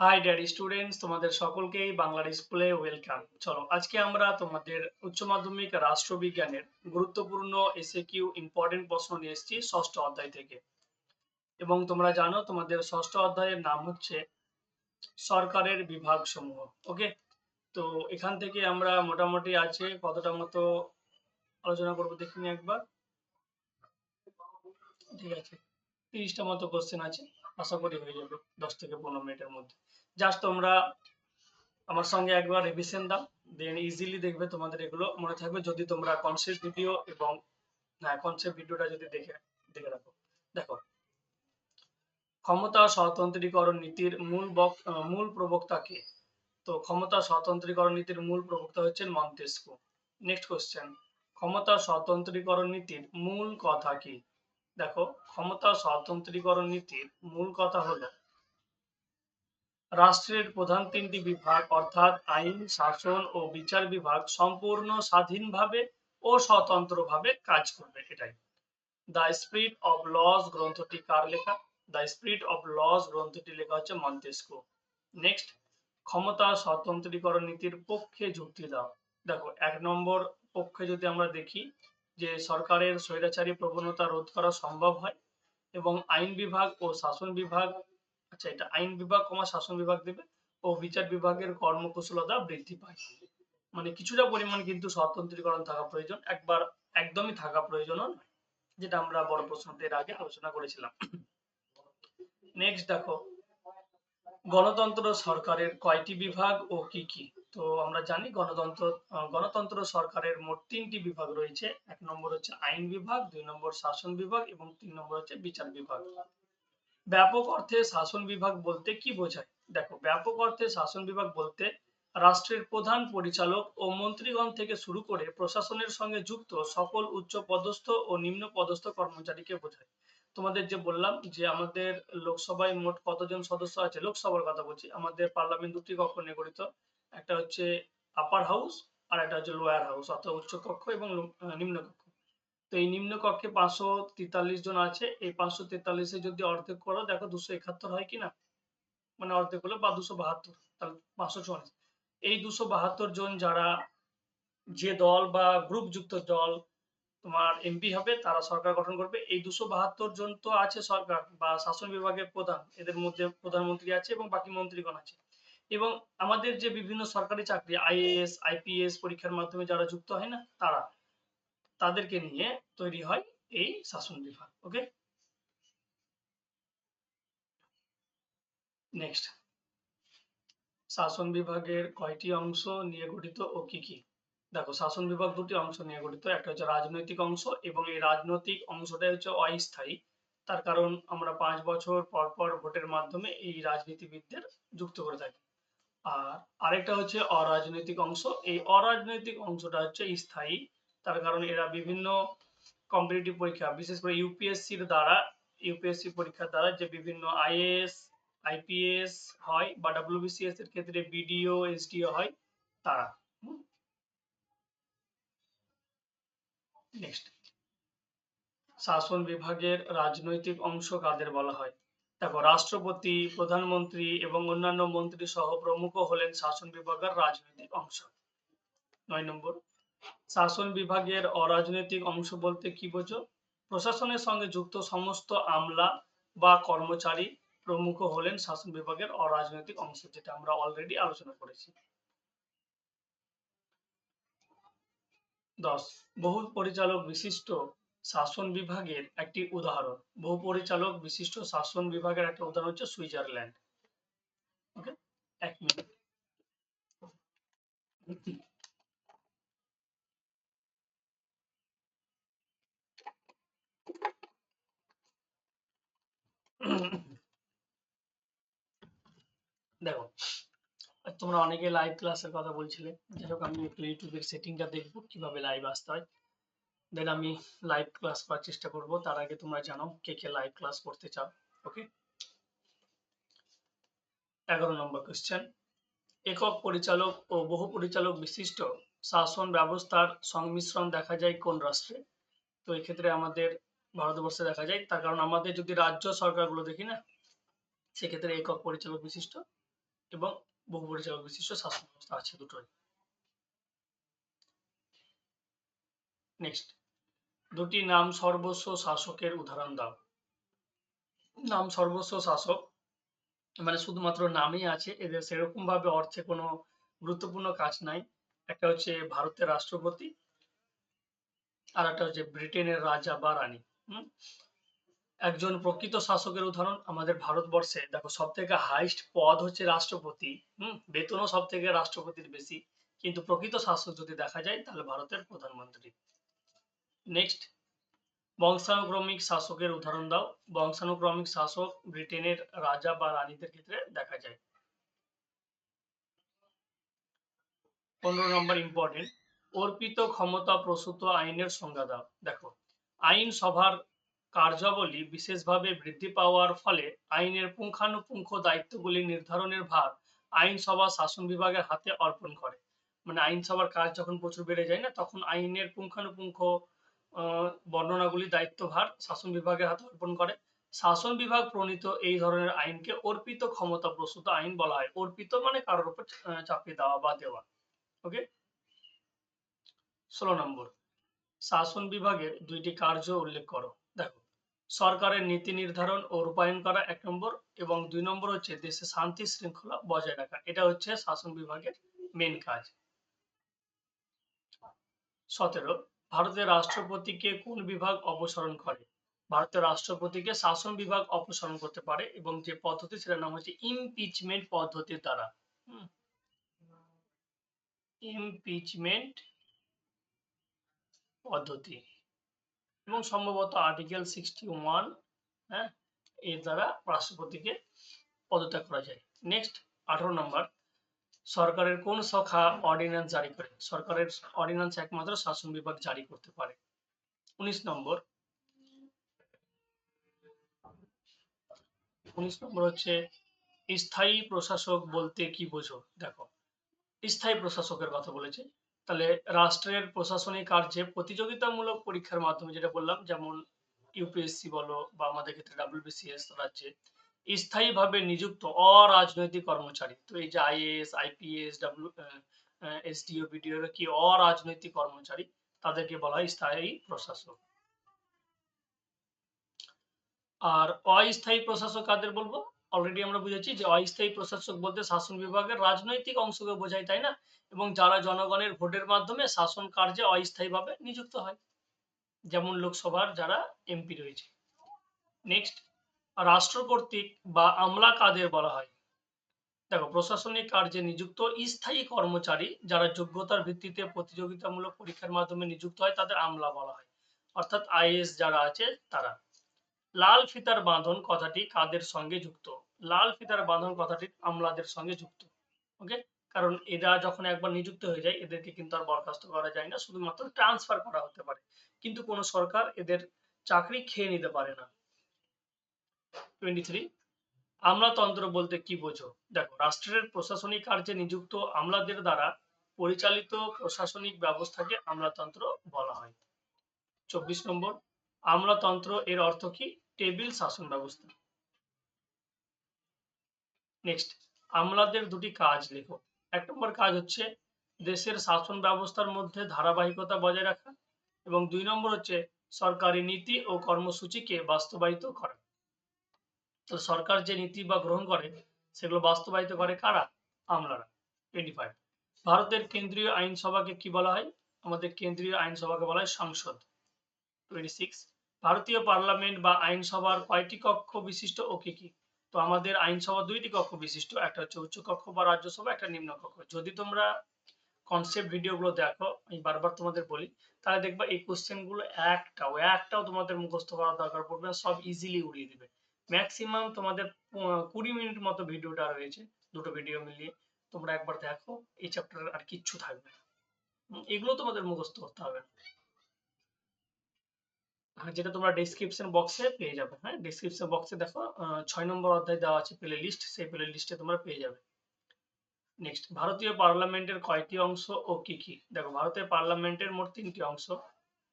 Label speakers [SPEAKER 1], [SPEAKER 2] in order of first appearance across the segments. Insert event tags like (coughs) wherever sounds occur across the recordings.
[SPEAKER 1] High daddy students তোমাদের সকলকেই বাংলার স্কুলে ওয়েলকাম চলো, আজকে আমরা তোমাদের উচ্চ মাধ্যমিক রাষ্ট্রবিজ্ঞানের গুরুত্বপূর্ণ এসএ কিউ ইম্পর্টেন্ট প্রশ্ন নিয়ে এসেছি ষষ্ঠ অধ্যায় থেকে। এবং তোমরা জানো, তোমাদের ষষ্ঠ অধ্যায়ের নাম হচ্ছে সরকারের বিভাগ সমূহ ওকে তো এখান থেকে আমরা মোটামুটি আছে, কতটা মতো আলোচনা করব দেখিনি একবার। ঠিক আছে, তিরিশটা মতো কোশ্চেন আছে। আশা করি হয়ে যাবে দশ থেকে পনেরো মিনিটের মধ্যে। জাস্ট তোমরা আমার সঙ্গে একবার রিভিশন দাও দেন ইজিলি দেখবে তোমাদের এগুলো মনে থাকবে। যদি তোমরা কনসেপ্ট ভিডিও এবং হ্যাঁ কনসেপ্ট ভিডিওটা যদি দেখে দেখে রাখো। দেখো, ক্ষমতা স্বতন্ত্রীকরণ নীতির মূল মূল প্রবক্তা কে? তো ক্ষমতা স্বতন্ত্রীকরণ নীতির মূল প্রবক্তা হচ্ছেন মন্তেস্কু। নেক্সট কোশ্চেন ক্ষমতা স্বতন্ত্রীকরণ নীতির মূল কথা কি? দেখো, ক্ষমতা স্বতন্ত্রীকরণ নীতির মূল কথা হলো রাষ্ট্রের প্রধান তিনটি বিভাগ, অর্থাৎ আইন, শাসন ও বিচার বিভাগ সম্পূর্ণ স্বাধীনভাবে ও স্বতন্ত্রভাবে কাজ করবে, এটাই। দ্য স্পিরিট অব লস গ্রন্থটি কার লেখা? দ্য স্পিরিট অব লস গ্রন্থটি লেখা হচ্ছে মন্তেস্কো। নেক্সট ক্ষমতা স্বতন্ত্রীকরণ নীতির পক্ষে যুক্তি দাও। দেখো, এক নম্বর পক্ষে যদি আমরা দেখি যে সরকারের স্বৈরাচারী প্রবণতা রোধ করা সম্ভব হয় এবং আইন বিভাগ ও শাসন বিভাগ আচ্ছা এটা আইন বিভাগ কমা শাসন বিভাগ দেবে ও বিচার বিভাগের কর্মকুশলতা বৃদ্ধি পায়। মানে কিছুটা পরিমাণ কিন্তু স্বতন্ত্রীকরণ থাকা প্রয়োজন, একবার একদমই থাকা প্রয়োজন যেটা আমরা বড় প্রশ্নতে আগে আলোচনা করেছিলাম। নেক্সট দেখো, গণতন্ত্র সরকারের কয়টি বিভাগ ও কি কি? তো আমরা জানি গণতন্ত্র গণতন্ত্র সরকারের মোট তিনটি বিভাগ রয়েছে। এক নম্বর হচ্ছে আইন বিভাগ, দুই নম্বর শাসন বিভাগ এবং তিন নম্বর হচ্ছে বিচার বিভাগ। ব্যাপক অর্থে শাসন বিভাগ বলতে কি বোঝায়? দেখো, ব্যাপক অর্থে শাসন বিভাগ বলতে রাষ্ট্রের প্রধান পরিচালক ও মন্ত্রীগণ থেকে শুরু করে প্রশাসনের সঙ্গে যুক্ত সকল উচ্চ পদস্থ ও নিম্ন পদস্থ কর্মচারীকে বোঝায়। তোমাদের যে বললাম যে আমাদের লোকসভায় মোট কতজন সদস্য আছে, লোকসভার কথা বলছি, আমাদের পার্লামেন্ট দুটি কক্ষ নিয়ে গঠিত। একটা হচ্ছে আপার হাউস আর একটা হচ্ছে লোয়ার হাউস অর্থাৎ উচ্চ কক্ষ এবং নিম্ন কক্ষ। তো এই নিম্ন কক্ষে পাঁচশো তেতাল্লিশ জন আছে, এই পাঁচশো তেতাল্লিশে যদি অর্ধেক করো, দেখো দুশো একাত্তর হয় কিনা মানে অর্ধেক হলো বা দুশো বাহাত্তর, তাহলে পাঁচশো চুয়াল্লিশ। এই দুশো বাহাত্তর জন যারা যে দল বা গ্রুপ যুক্ত দল তোমার এমপি হবে, তারা সরকার গঠন করবে। এই দুশো বাহাত্তর জন তো আছে সরকার বা শাসন বিভাগের প্রধান, এদের মধ্যে প্রধানমন্ত্রী আছে এবং বাকি মন্ত্রীগণ আছে। এবং আমাদের যে বিভিন্ন সরকারি চাকরি আইএএস আইপিএস পরীক্ষার মাধ্যমে যারা যুক্ত হয় না, তারা তাদেরকে নিয়ে তৈরি হয় এই শাসন বিভাগ ওকে নেক্সট শাসন বিভাগের কয়টি অংশ নিয়ে গঠিত ও কি কি? দেখো, শাসন বিভাগ দুটি অংশ নিয়ে গঠিত, একটা হচ্ছে রাজনৈতিক অংশ এবং এই রাজনৈতিক অংশটাই হচ্ছে অস্থায়ী। তার কারণ আমরা পাঁচ বছর পর পর ভোটের মাধ্যমে এই রাজনীতিবিদদের যুক্ত করে থাকি। আর আরেকটা হচ্ছে অরাজনৈতিক অংশ। এই অরাজনৈতিক অংশটা হচ্ছে স্থায়ী। তার কারণ এরা বিভিন্ন কম্পিটিটিভ পরীক্ষা, বিশেষ করে ইউপিএসসির দ্বারা ইউপিএসসি পরীক্ষার দ্বারা যে বিভিন্ন আইএএস আইপিএস হয় বা ডাব্লিউবিসিএস এর ক্ষেত্রে বিডিও এসডিও হয় তারা। নেক্সট শাসন বিভাগের রাজনৈতিক অংশ কাদের বলা হয়? দেখো রাষ্ট্রপতি, প্রধানমন্ত্রী এবং অন্যান্য মন্ত্রী সহ প্রমুখ হলেন শাসন বিভাগের রাজনৈতিক অংশ। নয় নম্বর, শাসন বিভাগের অরাজনৈতিক অংশ বলতে কি বোঝো? প্রশাসনের সঙ্গে যুক্ত সমস্ত আমলা বা কর্মচারী প্রমুখ হলেন শাসন বিভাগের অরাজনৈতিক অংশ, যেটা আমরা অলরেডি আলোচনা করেছি। দশ বহু পরিচালক বিশিষ্ট শাসন বিভাগের একটি উদাহরণ। বহু পরিচালক বিশিষ্ট শাসন বিভাগের একটা উদাহরণ হচ্ছে সুইজারল্যান্ড। ওকে এক মিনিট। দেখো, তোমরা অনেকে লাইভ ক্লাসের কথা বলছিলে। যাই হোক, আমি একটু ইউটিউবের সেটিংটা দেখব, কীভাবে লাইভ আসতে হয়। দেন আমি লাইভ ক্লাস করার চেষ্টা করব। তার আগে তোমরা জানো কে কে লাইভ ক্লাস করতে চাও ওকে এগারো নম্বর কোয়েশ্চেন একক পরিচালক ও বহু পরিচালক বিশিষ্ট শাসন ব্যবস্থার সংমিশ্রণ দেখা যায় কোন রাষ্ট্রে? তো এই ক্ষেত্রে আমাদের ভারতবর্ষে দেখা যায়। তার কারণ আমাদের যদি রাজ্য সরকারগুলো দেখি না, সেক্ষেত্রে একক পরিচালক বিশিষ্ট এবং বহু পরিচালক বিশিষ্ট শাসন ব্যবস্থা আছে দুটোই। নেক্সট দুটি নাম সর্বস্ব শাসকের উদাহরণ দাও। নাম সর্বস্ব শাসক মানে শুধুমাত্র নামই আছে, এদের সেরকম ভাবে অর্থে কোনো গুরুত্বপূর্ণ কাজ নাই। একটা হচ্ছে ভারতের রাষ্ট্রপতি আর একটা হচ্ছে ব্রিটেনের রাজা বা রানী। একজন প্রকৃত শাসকের উদাহরণ আমাদের ভারতবর্ষে। দেখো সব থেকে হাইস্ট পদ হচ্ছে রাষ্ট্রপতি। হম? বেতনও সব থেকে রাষ্ট্রপতির বেশি। কিন্তু প্রকৃত শাসক যদি দেখা যায়, তাহলে ভারতের প্রধানমন্ত্রী। নেক্সট বংশানুক্রমিক শাসকের উদাহরণ দাও। বংশানুক্রমিক শাসক ব্রিটেনের রাজা বা রানীদের ক্ষেত্রে দেখা যায়। পনেরো নম্বর ইম্পর্টেন্ট অর্পিত ক্ষমতা প্রসূত আইনের সংজ্ঞা দাও। দেখো, আইন সভার কার্যাবলী বিশেষভাবে বৃদ্ধি পাওয়ার ফলে আইনের পুঙ্খানুপুঙ্খ দায়িত্বগুলি নির্ধারণের ভার আইনসভা শাসন বিভাগের হাতে অর্পণ করে। মানে আইনসভার কাজ যখন প্রচুর বেড়ে যায় না, তখন আইনের পুঙ্খানুপুঙ্খ বর্ণনাগুলি দায়িত্বভার শাসন বিভাগের হাতে অর্পণ করে। শাসন বিভাগ প্রণীত এই ধরনের আইনকে অর্পিত ক্ষমতা প্রসূত আইন বলা হয়। অর্পিত মানে কারোর উপর চাপিয়ে দেওয়া বা দেওয়া। ওকে ষোলো নম্বর। শাসন বিভাগের দুইটি কার্য উল্লেখ করো। দেখো, সরকারের নীতি নির্ধারণ ও রূপায়ণ করা এক নম্বর এবং দুই নম্বর হচ্ছে দেশে শান্তি শৃঙ্খলা বজায় রাখা। এটা হচ্ছে শাসন বিভাগের মেন কাজ। সতেরো ভারতের রাষ্ট্রপতিকে কোন বিভাগ অপসারণ করে? ভারতের রাষ্ট্রপতিকে শাসন বিভাগ অপসারণ করতে পারে এবং যে পদ্ধতি সেটার নাম হচ্ছে ইমপিচমেন্ট পদ্ধতির দ্বারা। ইমপিচমেন্ট পদ্ধতি। এবং সম্ভবত আর্টিকেল সিক্সটি ওয়ান হ্যাঁ এর দ্বারা রাষ্ট্রপতিকে পদত্যাগ করা যায়। নেক্সট আঠারো নম্বর সরকারের কোন শাখা অর্ডিন্যান্স জারি করে? সরকারের অর্ডিন্যান্স একমাত্র শাসন বিভাগ জারি করতে পারে। উনিশ নম্বর। উনিশ নম্বর হচ্ছে, স্থায়ী প্রশাসক বলতে কি বোঝো? দেখো, স্থায়ী প্রশাসকের কথা বলেছে। তাহলে রাষ্ট্রের প্রশাসনিক কার্যে প্রতিযোগিতামূলক পরীক্ষার মাধ্যমে যেটা বললাম, যেমন ইউপিএসসি বলো বা আমাদের ক্ষেত্রে ডাব্লিউবিসিএস রাজ্যে স্থায়ীভাবে নিযুক্ত অরাজনৈতিক কর্মচারী। তো এই যে IAS, IPS W SDO, BDO কি অরাজনৈতিক কর্মচারী? তাদেরকে বলা হয় স্থায়ী প্রশাসক। আর অস্থায়ী প্রশাসক কাদের বলব? অলরেডি আমরা বুঝেছি যে অস্থায়ী প্রশাসক বলতে শাসন বিভাগের রাজনৈতিক অংশকে বোঝায়, তাই না? এবং যারা জনগণের ভোটের মাধ্যমে শাসন কার্যে অস্থায়ীভাবে নিযুক্ত হয়। যেমন লোকসভার যারা এমপি রয়েছে। নেক্সট রাষ্ট্র কর্তৃক বা আমলা কাদের বলা হয়। দেখো, প্রশাসনিক কার্যে নিযুক্ত স্থায়ী কর্মচারী যারা যোগ্যতার ভিত্তিতে প্রতিযোগিতামূলক পরীক্ষার মাধ্যমে নিযুক্ত হয়, তাদের আমলা বলা হয়। অর্থাৎ আইএস যারা আছে, তারা। লাল ফিতার বাঁধন কথাটি কাদের সঙ্গে যুক্ত? লাল ফিতার বাঁধন কথাটি আমলাদের সঙ্গে যুক্ত। ওকে? কারণ এরা যখন একবার নিযুক্ত হয়ে যায়, এদেরকে কিন্তু আর বরখাস্ত করা যায় না। শুধুমাত্র ট্রান্সফার করা হতে পারে। কিন্তু কোনো সরকার এদের চাকরি খেয়ে নিতে পারে না। টোয়েন্টি থ্রি আমলাতন্ত্র বলতে কি বোঝো? দেখো, রাষ্ট্রের প্রশাসনিক কার্যে নিযুক্ত আমলাদের দ্বারা পরিচালিত প্রশাসনিক ব্যবস্থাকে আমলাতন্ত্র বলা হয়। চব্বিশ নম্বর, আমলাতন্ত্র এর অর্থ কি? টেবিল শাসন ব্যবস্থা। নেক্সট আমলাদের দুটি কাজ লেখো। এক নম্বর কাজ হচ্ছে দেশের শাসন ব্যবস্থার মধ্যে ধারাবাহিকতা বজায় রাখা এবং দুই নম্বর হচ্ছে সরকারি নীতি ও কর্মসূচিকে বাস্তবায়িত করা। তো সরকার যে নীতি বা গ্রহণ করে, সেগুলো বাস্তবায়িত করে কারা? আমলারা। টোয়েন্টি ফাইভ ভারতের কেন্দ্রীয় আইনসভাকে কি বলা হয়? আমাদের কেন্দ্রীয় আইনসভাকে বলা হয় সংসদ। টোয়েন্টি সিক্স ভারতীয় পার্লামেন্ট বা আইনসভার কয়টি কক্ষ বিশিষ্ট ও কি কি? তো আমাদের আইনসভা দুইটি কক্ষ বিশিষ্ট। একটা হচ্ছে উচ্চ কক্ষ বা রাজ্যসভা, একটা নিম্ন কক্ষ। যদি তোমরা কনসেপ্ট ভিডিওগুলো দেখো, আমি বারবার তোমাদের বলি, তাহলে দেখবা এই কোশ্চেনগুলো একটাও একটাও তোমাদের মুখস্থ করার দরকার পড়বে সব ইজিলি উড়িয়ে দিবে। ম্যাক্সিমাম তোমাদের কুড়ি মিনিট মতো ভিডিওটা রয়েছে দুটো ভিডিও মিলিয়ে। তোমরা একবার দেখো এই চ্যাপ্টার আর কিচ্ছু থাকবে এগুলো তোমাদের মুখস্থ করতে হবে হ্যাঁ, যেটা তোমরা ডেসক্রিপশন বক্সে পেয়ে যাবে হ্যাঁ? ডেসক্রিপশন বক্সে দেখো ছয় নম্বর অধ্যায় দেওয়া আছে প্লে লিস্ট সেই প্লে লিস্টে তোমরা পেয়ে যাবে। নেক্সট ভারতীয় পার্লামেন্টের কয়টি অংশ ও কি কি? দেখো ভারতের পার্লামেন্টের মোট তিনটি অংশ।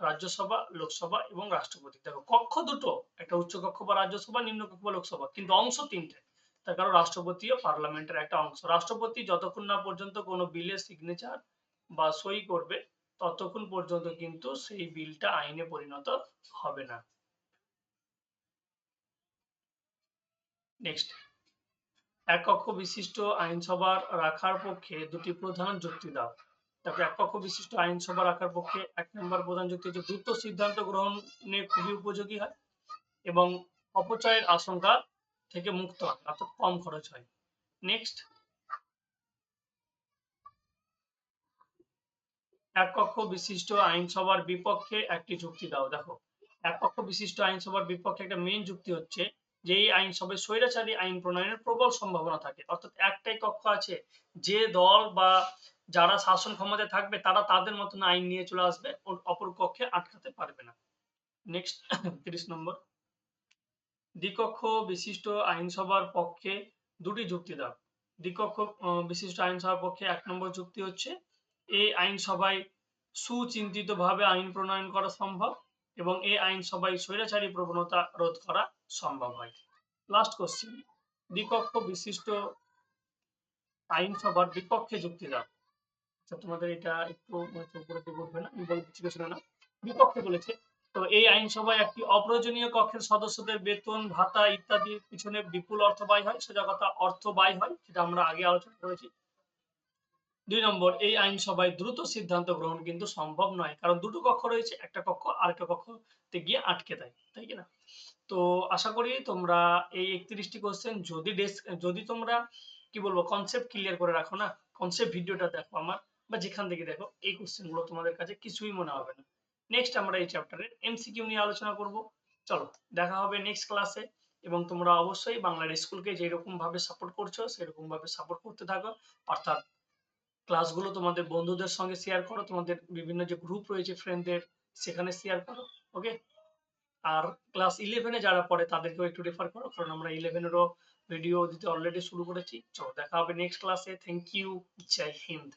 [SPEAKER 1] রাজ্যসভা, লোকসভা এবং রাষ্ট্রপতি। দেখো, কক্ষ দুটো, একটা উচ্চ কক্ষ বা রাজ্যসভা, নিম্ন কক্ষ বা লোকসভা, কিন্তু অংশ তিনটে। তার কারণ রাষ্ট্রপতিও পার্লামেন্টের একটা অংশ। রাষ্ট্রপতি যতক্ষণ না পর্যন্ত কোনো বিলে সিগনেচার বা সই করবে, ততক্ষণ পর্যন্ত কিন্তু সেই বিলটা আইনে পরিণত হবে না। নেক্সট এক কক্ষ বিশিষ্ট আইনসভার রাখার পক্ষে দুটি প্রধান যুক্তি দাও। তারপরে এক কক্ষ বিশিষ্ট আইনসভা রাখার পক্ষে এক নম্বর প্রধান যুক্তি হচ্ছে দ্রুত সিদ্ধান্ত গ্রহণে খুবই উপযোগী হয় এবং অপচয়ের আশঙ্কা থেকে মুক্ত হয়, অর্থাৎ কম খরচ হয়। নেক্সট এক কক্ষ বিশিষ্ট আইনসভার বিপক্ষে একটি যুক্তি দাও, দেখো। এক কক্ষ বিশিষ্ট আইনসভার বিপক্ষে একটা মেইন যুক্তি হচ্ছে যে এই আইনসভায় স্বৈরাচারী আইন প্রণয়নের প্রবল সম্ভাবনা থাকে, অর্থাৎ একটাই কক্ষ আছে যে দল বা যারা শাসন ক্ষমতায় থাকবে, তারা তাদের মতন আইন নিয়ে চলে আসবে অপর কক্ষে আটকাতে পারবে না। নেক্সট (coughs) তিরিশ নম্বর। দ্বিকক্ষ বিশিষ্ট আইনসভার পক্ষে দুটি যুক্তি দাও। দ্বিকক্ষ বিশিষ্ট আইনসভার পক্ষে এক নম্বর যুক্তি হচ্ছে এই আইনসভায় সুচিন্তিতভাবে আইন প্রণয়ন করা সম্ভব এবং এই আইনসভায় স্বৈরাচারী প্রবণতা রোধ করা সম্ভব হয়। লাস্ট কোশ্চেন দ্বিকক্ষ বিশিষ্ট আইনসভার বিপক্ষে যুক্তি দাও। আচ্ছা তোমাদের এটা একটু উপরে দিকে উঠবে না দিচ্ছি শুনে না বিপক্ষে বলেছে। তো এই আইনসভায় একটি অপ্রয়োজনীয় কক্ষের সদস্যদের বেতন, ভাতা ইত্যাদি পিছনে বিপুল অর্থ ব্যয় হয়, সোজা কথা অর্থ ব্যয় হয় যেটা আমরা আগে আলোচনা করেছি। দুই নম্বর, এই আইনসভায় দ্রুত সিদ্ধান্ত গ্রহণ কিন্তু সম্ভব নয়, কারণ দুটো কক্ষ রয়েছে, একটা কক্ষ আর আরেকটা কক্ষতে গিয়ে আটকে দেয়, তাই কিনা তো আশা করি তোমরা এই একত্রিশটি কোশ্চেন যদি ডেস্ক যদি তোমরা, কি বলব কনসেপ্ট ক্লিয়ার করে রাখো না কনসেপ্ট ভিডিওটা দেখো আমার। বা যেখান থেকে দেখো, এই কোশ্চেনগুলো তোমাদের কাছে কিছুই মনে হবে না। নেক্সট আমরা এই চ্যাপ্টারের এমসিকিউ নিয়ে আলোচনা করব। চলো, দেখা হবে নেক্সট ক্লাসে এবং তোমরা অবশ্যই বাংলার স্কুলকে যেরকম ভাবে সাপোর্ট করছ, সেরকম ভাবে সাপোর্ট করতে থাকো। অর্থাৎ ক্লাসগুলো তোমাদের বন্ধুদের সঙ্গে শেয়ার করো। তোমাদের বিভিন্ন যে গ্রুপ রয়েছে ফ্রেন্ডদের সেখানে শেয়ার করো ওকে আর ক্লাস ইলেভেনে যারা পড়ে, তাদেরকেও একটু রেফার করো। কারণ আমরা ইলেভেনেরও ভিডিও দিতে অলরেডি শুরু করেছি। চলো, দেখা হবে নেক্সট ক্লাসে থ্যাংক ইউ জয় হিন্দ